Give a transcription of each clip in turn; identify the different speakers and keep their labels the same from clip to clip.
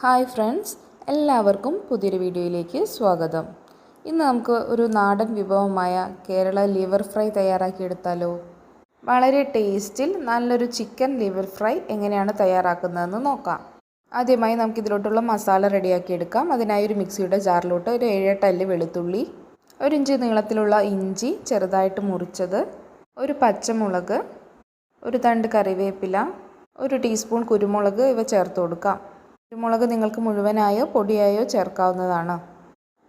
Speaker 1: Hi friends എല്ലാവർക്കും പുതിയൊരു വീഡിയോയിലേക്ക് സ്വാഗതം. ഇന്ന് നമുക്ക് ഒരു നാടൻ വിഭവമായ കേരള ലിവർ ഫ്രൈ തയ്യാറാക്കിയെടുത്താലോ വളരെ ടേസ്റ്റിൽ നല്ലൊരു ചിക്കൻ ലിവർ ഫ്രൈ എങ്ങനെയാണ് തയ്യാറാക്കുന്നതെന്ന് നോക്കാം. ആദ്യമായി നമുക്ക് ഇതിലോട്ടുള്ള മസാല റെഡിയാക്കിയെടുക്കാം അതിനായി ഒരു മിക്സിയുടെ ജാറിലോട്ട് ഒരു ഏഴെട്ട് അല്ലി വെളുത്തുള്ളി ഒരു ഇഞ്ച് നീളത്തിലുള്ള ഇഞ്ചി ചെറുതായിട്ട് മുറിച്ചത് ഒരു പച്ചമുളക് ഒരു തണ്ട് കറിവേപ്പില ഒരു ടീസ്പൂൺ കുരുമുളക് ഇവ ചേർത്ത് കൊടുക്കാം. കുരുമുളക് നിങ്ങൾക്ക് മുഴുവനായോ പൊടിയായോ ചേർക്കാവുന്നതാണ്.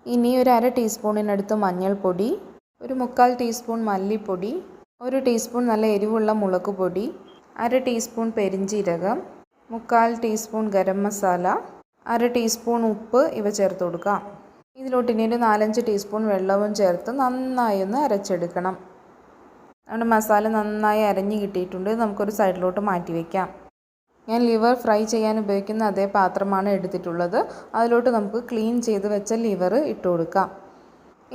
Speaker 1: ഇനി ഒരു അര ടീസ്പൂണിനടുത്ത് മഞ്ഞൾപ്പൊടി ഒരു മുക്കാൽ ടീസ്പൂൺ മല്ലിപ്പൊടി ഒരു ടീസ്പൂൺ നല്ല എരിവുള്ള മുളക് പൊടി അര ടീസ്പൂൺ പെരിഞ്ചീരകം മുക്കാൽ ടീസ്പൂൺ ഗരം മസാല അര ടീസ്പൂൺ ഉപ്പ് ഇവ ചേർത്ത് കൊടുക്കാം. ഇതിലോട്ട് ഇനി ഒരു നാലഞ്ച് ടീസ്പൂൺ വെള്ളവും ചേർത്ത് നന്നായി ഒന്ന് അരച്ചെടുക്കണം. നമ്മുടെ മസാല നന്നായി അരഞ്ഞ് കിട്ടിയിട്ടുണ്ട്. നമുക്കൊരു സൈഡിലോട്ട് മാറ്റി വയ്ക്കാം ഞാൻ ലിവർ ഫ്രൈ ചെയ്യാൻ ഉപയോഗിക്കുന്ന അതേ പാത്രമാണ് എടുത്തിട്ടുള്ളത്. അതിലോട്ട് നമുക്ക് ക്ലീൻ ചെയ്ത് വെച്ച ലിവർ ഇട്ട് കൊടുക്കാം.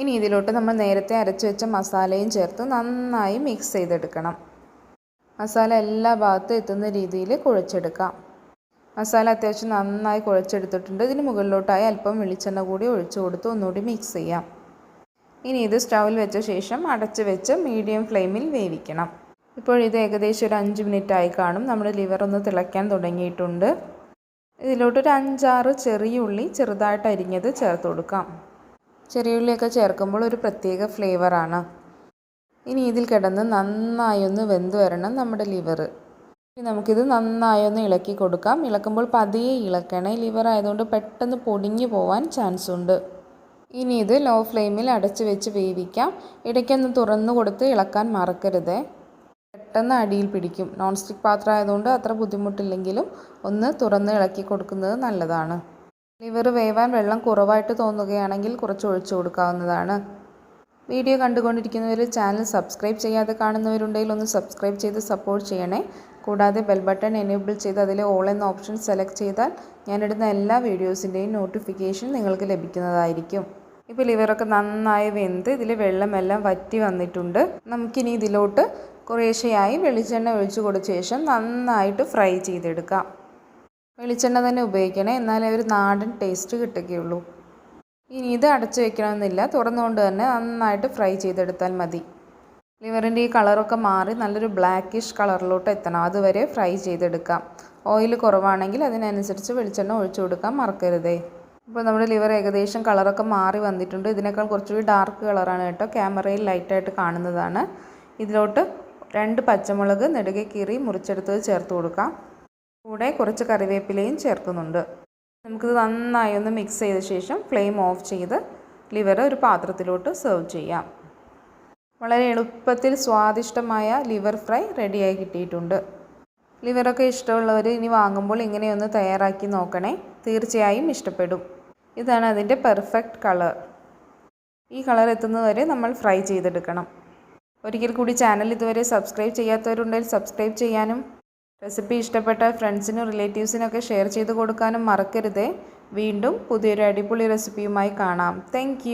Speaker 1: ഇനി ഇതിലോട്ട് നമ്മൾ നേരത്തെ അരച്ച് വെച്ച മസാലയും ചേർത്ത് നന്നായി മിക്സ് ചെയ്തെടുക്കണം. മസാല എല്ലാ ഭാഗത്തും എത്തുന്ന രീതിയിൽ കുഴച്ചെടുക്കാം. മസാല അത്യാവശ്യം നന്നായി കുഴച്ചെടുത്തിട്ടുണ്ട്. ഇതിന് മുകളിലോട്ടായി അല്പം വെളിച്ചെണ്ണ കൂടി ഒഴിച്ചു കൊടുത്ത് ഒന്നുകൂടി മിക്സ് ചെയ്യാം. ഇനി ഇത് സ്റ്റൗവിൽ വെച്ച ശേഷം അടച്ചു വെച്ച് മീഡിയം ഫ്ലെയിമിൽ വേവിക്കണം. ഇപ്പോൾ ഇത് ഏകദേശം ഒരു അഞ്ച് മിനിറ്റ് ആയി കാണും. നമ്മുടെ ലിവർ ഒന്ന് തിളയ്ക്കാൻ തുടങ്ങിയിട്ടുണ്ട്. ഇതിലോട്ടൊരു അഞ്ചാറ് ചെറിയ ഉള്ളി ചെറുതായിട്ട് അരിഞ്ഞത് ചേർത്ത് കൊടുക്കാം. ചെറിയ ഉള്ളിയൊക്കെ ചേർക്കുമ്പോൾ ഒരു പ്രത്യേക ഫ്ലേവറാണ് ഇനി ഇതിൽ കിടന്ന് നന്നായി ഒന്ന് വെന്ത് വരണം നമ്മുടെ ലിവർ. നമുക്കിത് നന്നായി ഒന്ന് ഇളക്കി കൊടുക്കാം. ഇളക്കുമ്പോൾ പതിയെ ഇളക്കണേ. ലിവർ ആയതുകൊണ്ട് പെട്ടെന്ന് പൊടിഞ്ഞു പോവാൻ ചാൻസ് ഉണ്ട്. ഇനി ഇത് ലോ ഫ്ലെയിമിൽ അടച്ചു വെച്ച് വേവിക്കാം. ഇടയ്ക്കൊന്ന് തുറന്നു കൊടുത്ത് ഇളക്കാൻ മറക്കരുത്. പെട്ടെന്ന് അടിയിൽ പിടിക്കും. നോൺ സ്റ്റിക്ക് പാത്രം ആയതുകൊണ്ട് അത്ര ബുദ്ധിമുട്ടില്ലെങ്കിലും ഒന്ന് തുറന്ന് ഇളക്കി കൊടുക്കുന്നത് നല്ലതാണ്. ലിവർ വേവാൻ വെള്ളം കുറവായിട്ട് തോന്നുകയാണെങ്കിൽ കുറച്ച് ഒഴിച്ചു കൊടുക്കാവുന്നതാണ്. വീഡിയോ കണ്ടുകൊണ്ടിരിക്കുന്നവർ ചാനൽ സബ്സ്ക്രൈബ് ചെയ്യാതെ കാണുന്നവരുണ്ടെങ്കിൽ ഒന്ന് സബ്സ്ക്രൈബ് ചെയ്ത് സപ്പോർട്ട് ചെയ്യണേ. കൂടാതെ ബെൽ ബട്ടൺ എനേബിൾ ചെയ്ത് അതിൽ ഓൾ എന്ന ഓപ്ഷൻ സെലക്ട് ചെയ്താൽ ഞാനിടുന്ന എല്ലാ വീഡിയോസിന്റെയും നോട്ടിഫിക്കേഷൻ നിങ്ങൾക്ക് ലഭിക്കുന്നതായിരിക്കും. ഇപ്പോൾ ലിവറൊക്കെ നന്നായി വെന്ത് ഇതിൽ വെള്ളമെല്ലാം വറ്റി വന്നിട്ടുണ്ട്. നമുക്കിനി ഇതിലോട്ട് കുറേശ്ശെയായി വെളിച്ചെണ്ണ ഒഴിച്ചു കൊടുത്ത ശേഷം നന്നായിട്ട് ഫ്രൈ ചെയ്തെടുക്കാം. വെളിച്ചെണ്ണ തന്നെ ഉപയോഗിക്കണേ എന്നാലേ ഒരു നാടൻ ടേസ്റ്റ് കിട്ടുകയുള്ളൂ. ഇനി ഇത് അടച്ചു വെക്കണമെന്നില്ല തുറന്നുകൊണ്ട് തന്നെ നന്നായിട്ട് ഫ്രൈ ചെയ്തെടുത്താൽ മതി. ലിവറിന്റെ ഈ കളറൊക്കെ മാറി നല്ലൊരു ബ്ലാക്കിഷ് കളറിലോട്ട് എത്തണം. അതുവരെ ഫ്രൈ ചെയ്തെടുക്കാം. ഓയിൽ കുറവാണെങ്കിൽ അതിനനുസരിച്ച് വെളിച്ചെണ്ണ ഒഴിച്ചു കൊടുക്കാൻ മറക്കരുതേ. ഇപ്പോൾ നമ്മുടെ ലിവർ ഏകദേശം കളറൊക്കെ മാറി വന്നിട്ടുണ്ട്. ഇതിനേക്കാൾ കുറച്ചുകൂടി ഡാർക്ക് കളറാണ് കേട്ടോ. ക്യാമറയിൽ ലൈറ്റായിട്ട് കാണുന്നതാണ്. ഇതിലോട്ട് രണ്ട് പച്ചമുളക് നെടുകെ കീറി മുറിച്ചെടുത്തത് ചേർത്ത് കൊടുക്കാം. കൂടെ കുറച്ച് കറിവേപ്പിലയും ചേർക്കുന്നുണ്ട്. നമുക്കിത് നന്നായി ഒന്ന് മിക്സ് ചെയ്ത ശേഷം ഫ്ലെയിം ഓഫ് ചെയ്ത് ലിവർ ഒരു പാത്രത്തിലോട്ട് സെർവ് ചെയ്യാം. വളരെ എളുപ്പത്തിൽ സ്വാദിഷ്ടമായ ലിവർ ഫ്രൈ റെഡിയായി കിട്ടിയിട്ടുണ്ട്. ലിവറൊക്കെ ഇഷ്ടമുള്ളവർ ഇനി വാങ്ങുമ്പോൾ ഇങ്ങനെയൊന്ന് തയ്യാറാക്കി നോക്കണേ. തീർച്ചയായും ഇഷ്ടപ്പെടും. ഇതാണ് അതിന്റെ പെർഫെക്റ്റ് കളർ ഈ കളർ എത്തുന്നതുവരെ നമ്മൾ ഫ്രൈ ചെയ്തെടുക്കണം. ഒരിക്കൽ കൂടി ചാനൽ ഇതുവരെ സബ്സ്ക്രൈബ് ചെയ്യാത്തവരുണ്ടെങ്കിൽ സബ്സ്ക്രൈബ് ചെയ്യാനും റെസിപ്പി ഇഷ്ടപ്പെട്ട ഫ്രണ്ട്സിനും റിലേറ്റീവ്സിനൊക്കെ ഷെയർ ചെയ്ത് കൊടുക്കാനും മറക്കരുതേ. വീണ്ടും പുതിയൊരു അടിപൊളി റെസിപ്പിയുമായി കാണാം. താങ്ക്